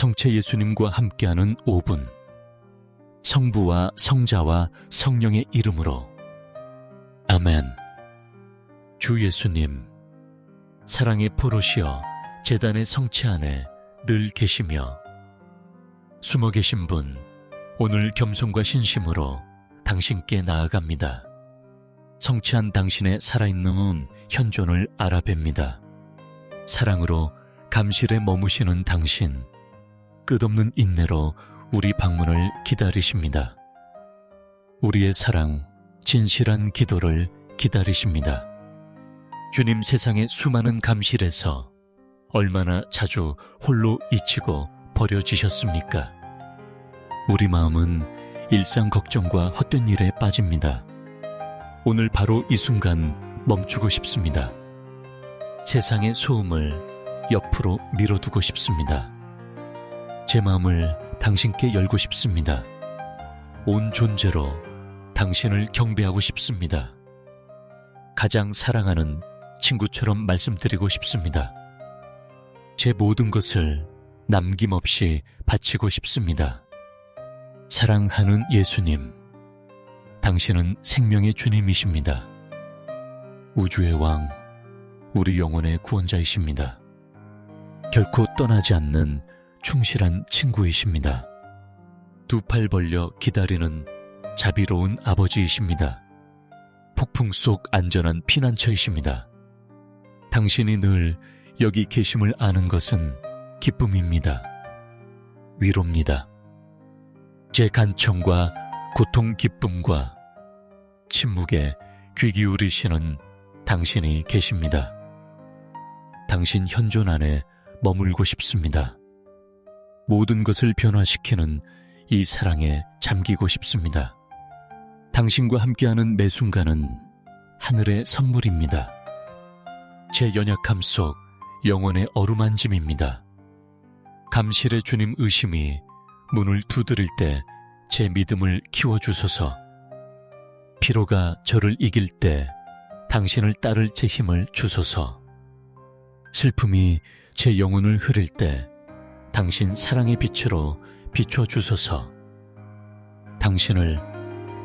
성체 예수님과 함께하는 5분. 성부와 성자와 성령의 이름으로. 아멘. 주 예수님, 사랑의 포로시여 재단의 성체 안에 늘 계시며 숨어 계신 분, 오늘 겸손과 신심으로 당신께 나아갑니다. 성취한 당신의 살아있는 현존을 알아뵙니다. 사랑으로 감실에 머무시는 당신, 끝없는 인내로 우리 방문을 기다리십니다. 우리의 사랑, 진실한 기도를 기다리십니다. 주님 세상의 수많은 감실에서 얼마나 자주 홀로 잊히고 버려지셨습니까? 우리 마음은 일상 걱정과 헛된 일에 빠집니다. 오늘 바로 이 순간 멈추고 싶습니다. 세상의 소음을 옆으로 밀어두고 싶습니다. 제 마음을 당신께 열고 싶습니다. 온 존재로 당신을 경배하고 싶습니다. 가장 사랑하는 친구처럼 말씀드리고 싶습니다. 제 모든 것을 남김없이 바치고 싶습니다. 사랑하는 예수님, 당신은 생명의 주님이십니다. 우주의 왕, 우리 영혼의 구원자이십니다. 결코 떠나지 않는 충실한 친구이십니다. 두 팔 벌려 기다리는 자비로운 아버지이십니다. 폭풍 속 안전한 피난처이십니다. 당신이 늘 여기 계심을 아는 것은 기쁨입니다. 위로입니다. 제 간청과 고통 기쁨과 침묵에 귀 기울이시는 당신이 계십니다. 당신 현존 안에 머물고 싶습니다. 모든 것을 변화시키는 이 사랑에 잠기고 싶습니다. 당신과 함께하는 매 순간은 하늘의 선물입니다. 제 연약함 속 영혼의 어루만짐입니다. 감실의 주님 의심이 문을 두드릴 때 제 믿음을 키워주소서. 피로가 저를 이길 때 당신을 따를 제 힘을 주소서. 슬픔이 제 영혼을 흐릴 때 당신 사랑의 빛으로 비춰 주소서. 당신을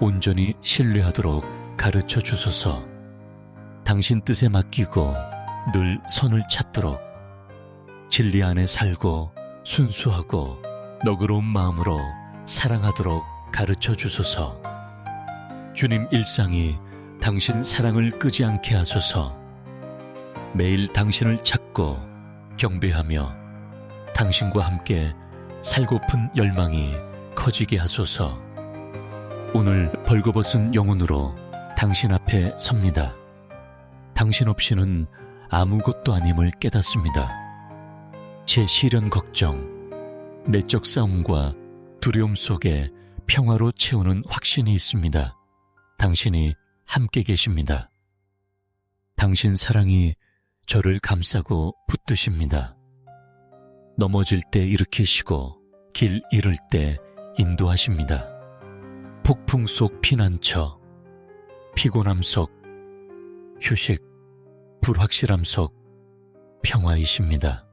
온전히 신뢰하도록 가르쳐 주소서. 당신 뜻에 맡기고 늘 선을 찾도록 진리 안에 살고 순수하고 너그러운 마음으로 사랑하도록 가르쳐 주소서. 주님 일상이 당신 사랑을 끄지 않게 하소서. 매일 당신을 찾고 경배하며 당신과 함께 살고픈 열망이 커지게 하소서. 오늘 벌거벗은 영혼으로 당신 앞에 섭니다. 당신 없이는 아무것도 아님을 깨닫습니다. 제 시련 걱정, 내적 싸움과 두려움 속에 평화로 채우는 확신이 있습니다. 당신이 함께 계십니다. 당신 사랑이 저를 감싸고 붙드십니다. 넘어질 때 일으키시고 길 잃을 때 인도하십니다. 폭풍 속 피난처, 피곤함 속 휴식, 불확실함 속 평화이십니다.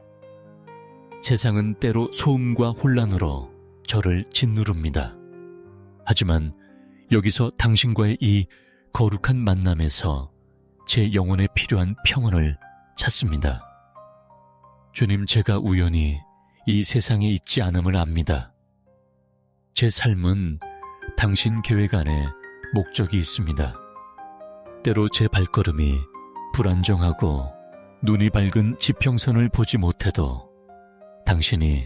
세상은 때로 소음과 혼란으로 저를 짓누릅니다. 하지만 여기서 당신과의 이 거룩한 만남에서 제 영혼에 필요한 평온을 찾습니다. 주님, 제가 우연히 이 세상에 있지 않음을 압니다. 제 삶은 당신 계획 안에 목적이 있습니다. 때로 제 발걸음이 불안정하고 눈이 밝은 지평선을 보지 못해도 당신이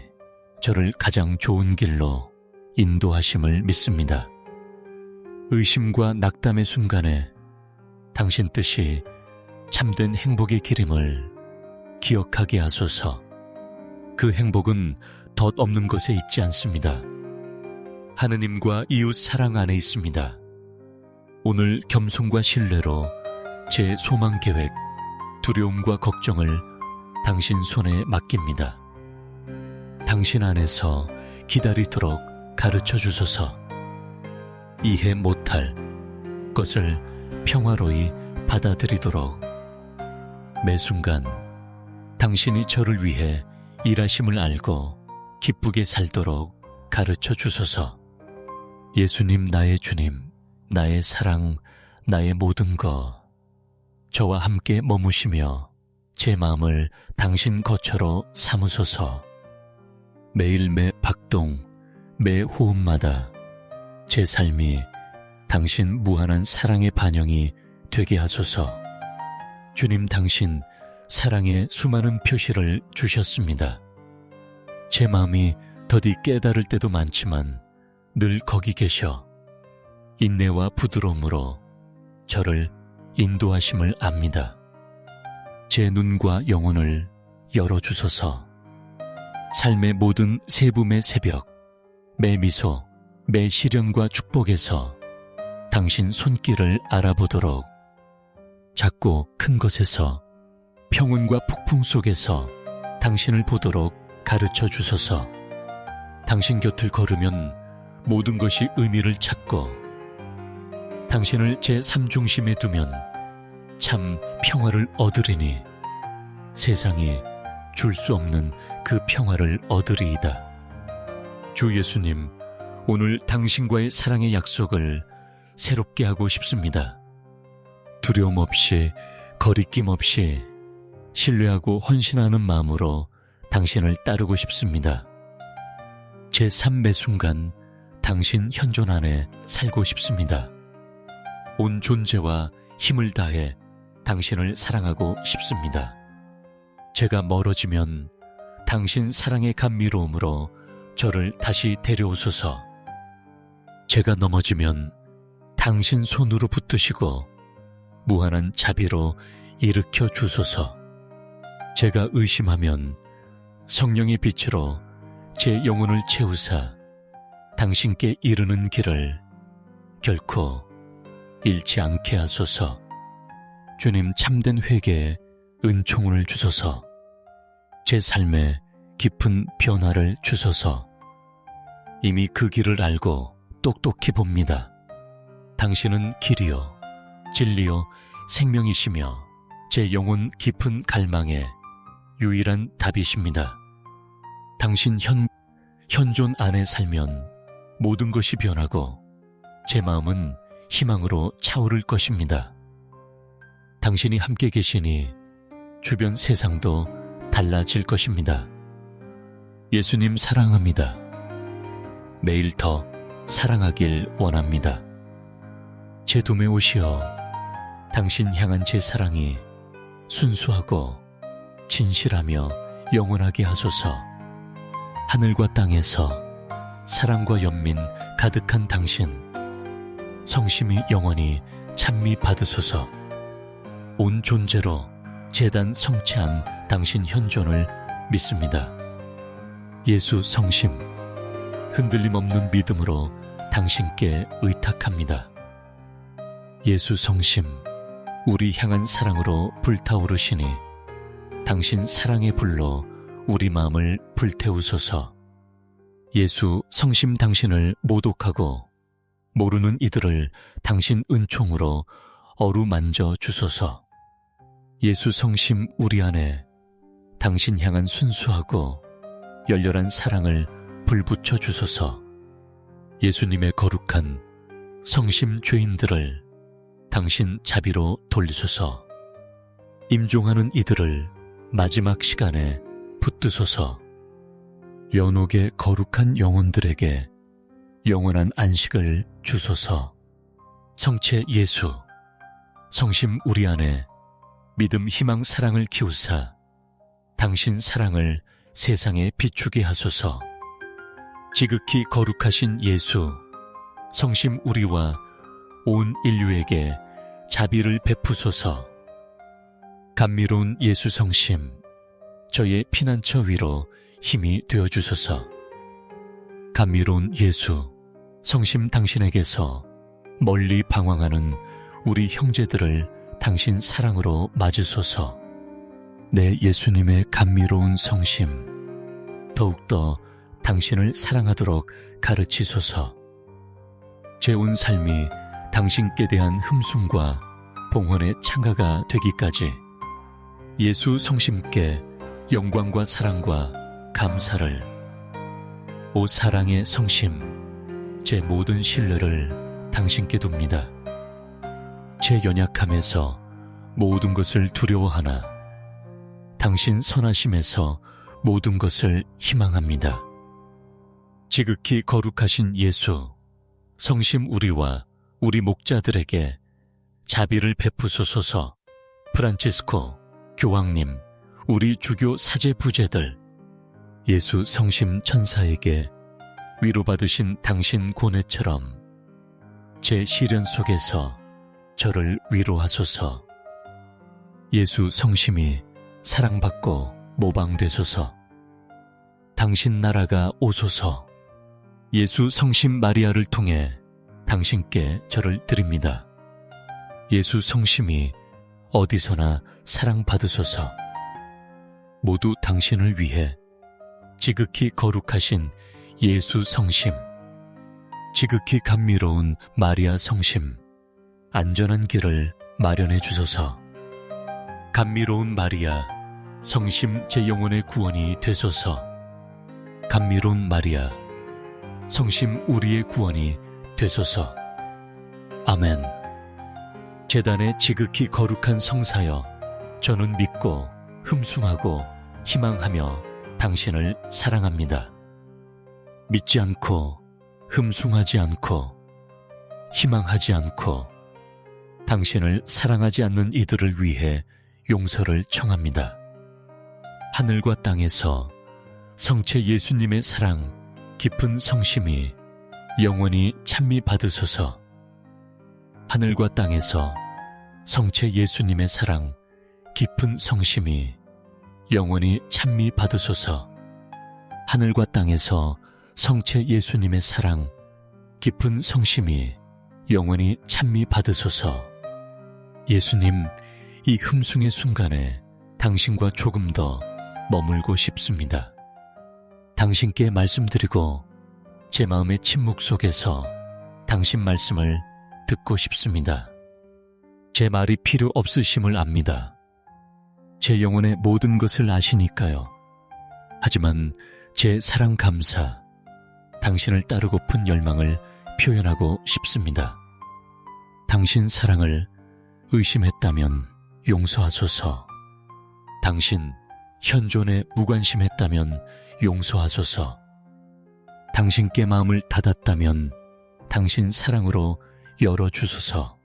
저를 가장 좋은 길로 인도하심을 믿습니다. 의심과 낙담의 순간에 당신 뜻이 참된 행복의 기림을 기억하게 하소서. 그 행복은 덧 없는 곳에 있지 않습니다. 하느님과 이웃 사랑 안에 있습니다. 오늘 겸손과 신뢰로 제 소망 계획, 두려움과 걱정을 당신 손에 맡깁니다. 당신 안에서 기다리도록 가르쳐 주소서. 이해 못할 것을 평화로이 받아들이도록 매 순간 당신이 저를 위해 일하심을 알고 기쁘게 살도록 가르쳐 주소서. 예수님 나의 주님, 나의 사랑, 나의 모든 것. 저와 함께 머무시며 제 마음을 당신 거처로 삼으소서. 매일 매 박동, 매 호흡마다 제 삶이 당신 무한한 사랑의 반영이 되게 하소서. 주님 당신 사랑의 수많은 표시를 주셨습니다. 제 마음이 더디 깨달을 때도 많지만 늘 거기 계셔 인내와 부드러움으로 저를 인도하심을 압니다. 제 눈과 영혼을 열어주소서. 삶의 모든 세붐의 새벽, 매 미소, 매 시련과 축복에서 당신 손길을 알아보도록 작고 큰 것에서 평온과 폭풍 속에서 당신을 보도록 가르쳐 주소서. 당신 곁을 걸으면 모든 것이 의미를 찾고 당신을 제 삶중심에 두면 참 평화를 얻으리니 세상이 줄 수 없는 그 평화를 얻으리이다. 주 예수님, 오늘 당신과의 사랑의 약속을 새롭게 하고 싶습니다. 두려움 없이, 거리낌 없이, 신뢰하고 헌신하는 마음으로 당신을 따르고 싶습니다. 제 삶매 순간 당신 현존 안에 살고 싶습니다. 온 존재와 힘을 다해 당신을 사랑하고 싶습니다. 제가 멀어지면 당신 사랑의 감미로움으로 저를 다시 데려오소서. 제가 넘어지면 당신 손으로 붙드시고 무한한 자비로 일으켜 주소서. 제가 의심하면 성령의 빛으로 제 영혼을 채우사 당신께 이르는 길을 결코 잃지 않게 하소서. 주님 참된 회개에 은총을 주소서. 제 삶에 깊은 변화를 주소서. 이미 그 길을 알고 똑똑히 봅니다. 당신은 길이요, 진리요, 생명이시며 제 영혼 깊은 갈망에 유일한 답이십니다. 당신 현, 현존 안에 살면 모든 것이 변하고 제 마음은 희망으로 차오를 것입니다. 당신이 함께 계시니 주변 세상도 달라질 것입니다. 예수님 사랑합니다. 매일 더 사랑하길 원합니다. 제 도매 오시어 당신 향한 제 사랑이 순수하고 진실하며 영원하게 하소서. 하늘과 땅에서 사랑과 연민 가득한 당신, 성심이 영원히 찬미 받으소서. 온 존재로 재단 성취한 당신 현존을 믿습니다. 예수 성심, 흔들림 없는 믿음으로 당신께 의탁합니다. 예수 성심, 우리 향한 사랑으로 불타오르시니 당신 사랑의 불로 우리 마음을 불태우소서. 예수 성심 당신을 모독하고 모르는 이들을 당신 은총으로 어루만져 주소서. 예수 성심 우리 안에 당신 향한 순수하고 열렬한 사랑을 불붙여 주소서. 예수님의 거룩한 성심 죄인들을 당신 자비로 돌리소서. 임종하는 이들을 마지막 시간에 붙드소서. 연옥의 거룩한 영혼들에게 영원한 안식을 주소서. 성체 예수, 성심 우리 안에 믿음, 희망, 사랑을 키우사 당신 사랑을 세상에 비추게 하소서. 지극히 거룩하신 예수, 성심 우리와 온 인류에게 자비를 베푸소서. 감미로운 예수 성심, 저의 피난처 위로 힘이 되어 주소서. 감미로운 예수, 성심 당신에게서 멀리 방황하는 우리 형제들을 당신 사랑으로 맞으소서. 내 예수님의 감미로운 성심, 더욱더 당신을 사랑하도록 가르치소서. 제 온 삶이 당신께 대한 흠숭과 봉헌의 창가가 되기까지 예수 성심께 영광과 사랑과 감사를 오 사랑의 성심, 제 모든 신뢰를 당신께 둡니다. 제 연약함에서 모든 것을 두려워하나 당신 선하심에서 모든 것을 희망합니다. 지극히 거룩하신 예수, 성심 우리와 우리 목자들에게 자비를 베푸소서 프란치스코, 교황님, 우리 주교 사제 부제들, 예수 성심 천사에게 위로받으신 당신 고뇌처럼 제 시련 속에서 저를 위로하소서. 예수 성심이 사랑받고 모방되소서. 당신 나라가 오소서. 예수 성심 마리아를 통해 당신께 저를 드립니다. 예수 성심이 어디서나 사랑받으소서. 모두 당신을 위해 지극히 거룩하신 예수 성심, 지극히 감미로운 마리아 성심, 안전한 길을 마련해 주소서. 감미로운 마리아, 성심 제 영혼의 구원이 되소서. 감미로운 마리아, 성심 우리의 구원이 되소서. 아멘. 재단의 지극히 거룩한 성사여, 저는 믿고 흠숭하고 희망하며 당신을 사랑합니다. 믿지 않고 흠숭하지 않고 희망하지 않고 당신을 사랑하지 않는 이들을 위해 용서를 청합니다. 하늘과 땅에서 성체 예수님의 사랑 깊은 성심이 영원히 찬미 받으소서. 하늘과 땅에서 성체 예수님의 사랑 깊은 성심이 영원히 찬미 받으소서. 하늘과 땅에서 성체 예수님의 사랑 깊은 성심이 영원히 찬미 받으소서. 예수님, 이 흠숭의 순간에 당신과 조금 더 머물고 싶습니다. 당신께 말씀드리고 제 마음의 침묵 속에서 당신 말씀을 듣고 싶습니다. 제 말이 필요 없으심을 압니다. 제 영혼의 모든 것을 아시니까요. 하지만 제 사랑 감사, 당신을 따르고픈 열망을 표현하고 싶습니다. 당신 사랑을 의심했다면 용서하소서. 당신 현존에 무관심했다면 용서하소서. 당신께 마음을 닫았다면 당신 사랑으로 열어주소서.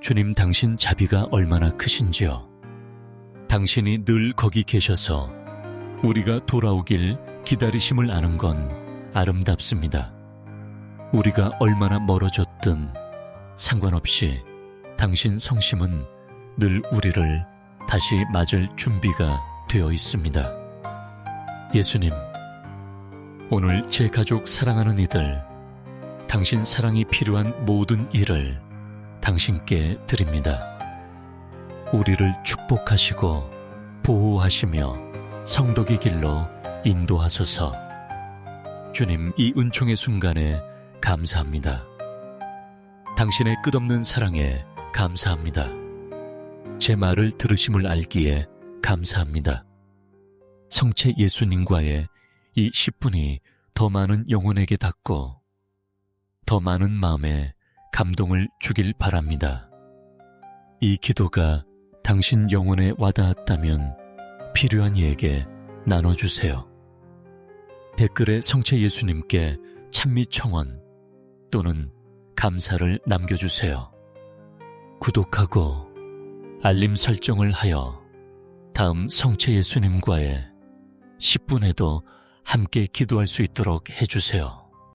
주님 당신 자비가 얼마나 크신지요. 당신이 늘 거기 계셔서 우리가 돌아오길 기다리심을 아는 건 아름답습니다. 우리가 얼마나 멀어졌든 상관없이 당신 성심은 늘 우리를 다시 맞을 준비가 되어 있습니다. 예수님, 오늘 제 가족 사랑하는 이들, 당신 사랑이 필요한 모든 일을 당신께 드립니다. 우리를 축복하시고 보호하시며 성덕의 길로 인도하소서. 주님, 이 은총의 순간에 감사합니다. 당신의 끝없는 사랑에 감사합니다. 제 말을 들으심을 알기에 감사합니다. 성체 예수님과의 이 10분이 더 많은 영혼에게 닿고 더 많은 마음에 감동을 주길 바랍니다. 이 기도가 당신 영혼에 와닿았다면 필요한 이에게 나눠주세요. 댓글에 성체 예수님께 찬미 청원 또는 감사를 남겨주세요. 구독하고 알림 설정을 하여 다음 성체 예수님과의 10분에도 함께 기도할 수 있도록 해주세요.